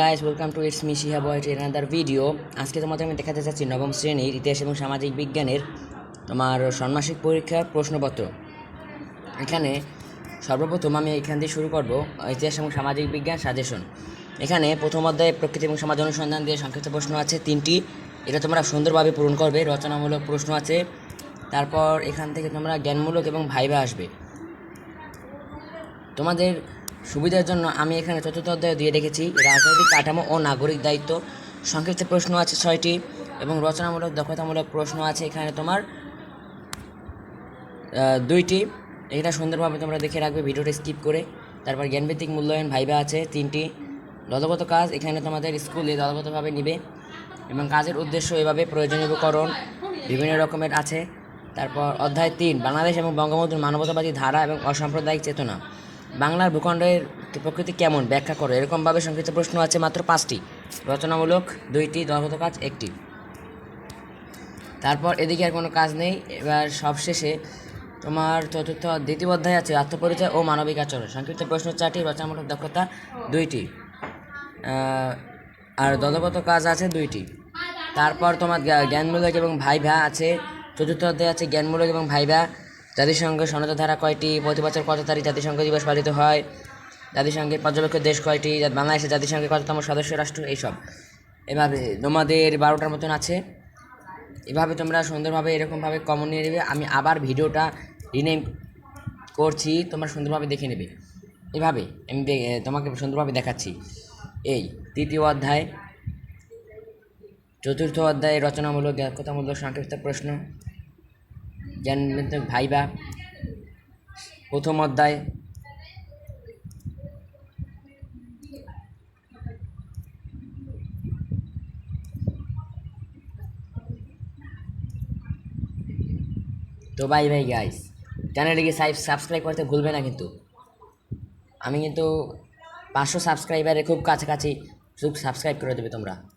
Guys welcome to it's me Shiha boy another video আজকে তোমাদের আমি দেখাতে চাচ্ছি নবম শ্রেণির ইতিহাস এবং সামাজিক বিজ্ঞানের তোমার ষান্মাসিক পরীক্ষার প্রশ্নপত্র। এখানে সর্বপ্রথম আমি এখান দিয়ে শুরু করব ইতিহাস এবং সামাজিক বিজ্ঞান সাজেশন এখানে প্রথম অধ্যায়ে প্রকৃতি এবং সমাজ অনুসন্ধান দিয়ে সংক্ষিপ্ত প্রশ্ন আছে তিনটি। এটা তোমরা সুন্দরভাবে পূরণ করবে, রচনামূলক প্রশ্ন আছে। তারপর এখান থেকে তোমরা জ্ঞানমূলক এবং ভাইবা আসবে। তোমাদের সুবিধার জন্য আমি এখানে চতুর্থ অধ্যায় দিয়ে রেখেছি। রাজনৈতিক কাঠামো ও নাগরিক দায়িত্ব। সংক্ষিপ্ত প্রশ্ন আছে ছয়টি এবং রচনামূলক দক্ষতামূলক প্রশ্ন আছে এখানে তোমার দুইটি। এটা সুন্দরভাবে তোমরা দেখে রাখবে, ভিডিওটা স্কিপ করে। তারপর জ্ঞানভিত্তিক মূল্যায়ন ভাইবা আছে, তিনটি। দলগত কাজ, এখানে তোমাদের স্কুলে দলগতভাবে নিবে এবং কাজের উদ্দেশ্য এভাবে প্রয়োজনীয়করণ বিভিন্ন রকমের আছে। তারপর অধ্যায় তিন, বাংলাদেশ এবং বঙ্গবন্ধুর মানবতাবাদী ধারা এবং অসাম্প্রদায়িক চেতনা। বাংলার ভূখণ্ডের প্রকৃতি কেমন? ব্যাখ্যা করো। এরকমভাবে সংক্ষিপ্ত প্রশ্ন আছে মাত্র পাঁচটি। রচনামূলক দুইটি, দলগত কাজ একটি। তারপর এদিকে আর কোনো কাজ নেই। এবার সবশেষে তোমার চতুর্থ, দ্বিতীয় অধ্যায় আছে আত্মপরিচয় ও মানবিক আচরণ। সংক্ষিপ্ত প্রশ্ন চারটি, রচনামূলক দক্ষতা দুইটি। আর দলগত কাজ আছে দুইটি। তারপর তোমার জ্ঞানমূলক এবং ভাইভা আছে। চতুর্থ অধ্যায় আছে জ্ঞানমূলক এবং ভাইভা। জাতিসংঘের সনদ ধারা কয়টি? প্রতি বছর কত তারিখ জাতিসংঘ দিবস পালিত হয়? জাতিসংঘের পর্যবেক্ষক দেশ কয়টি? বাংলাদেশের জাতিসংঘের কততম সদস্য রাষ্ট্র? এইসব। এভাবে তোমাদের বারোটার মতন আছে। এভাবে তোমরা সুন্দরভাবে, এরকমভাবে কমন নিয়ে নেবে। আমি আবার ভিডিওটা রিনেম করছি, তোমরা সুন্দরভাবে দেখে নেবে। এভাবে আমি তোমাকে সুন্দরভাবে দেখাচ্ছি। এই তৃতীয় অধ্যায়, চতুর্থ অধ্যায়ে রচনামূলক জ্ঞাতমূলক সংক্ষিপ্ত প্রশ্ন। ভাইবা। প্রথম অধ্যায়। তো বাই বাই গাইস চ্যানেলটিকে সাবস্ক্রাইব করতে ভুলবে না কিন্তু। আমি কিন্তু পাঁচশো সাবস্ক্রাইবারে খুব কাছাকাছি। শুধু সাবস্ক্রাইব করে দেবে তোমরা।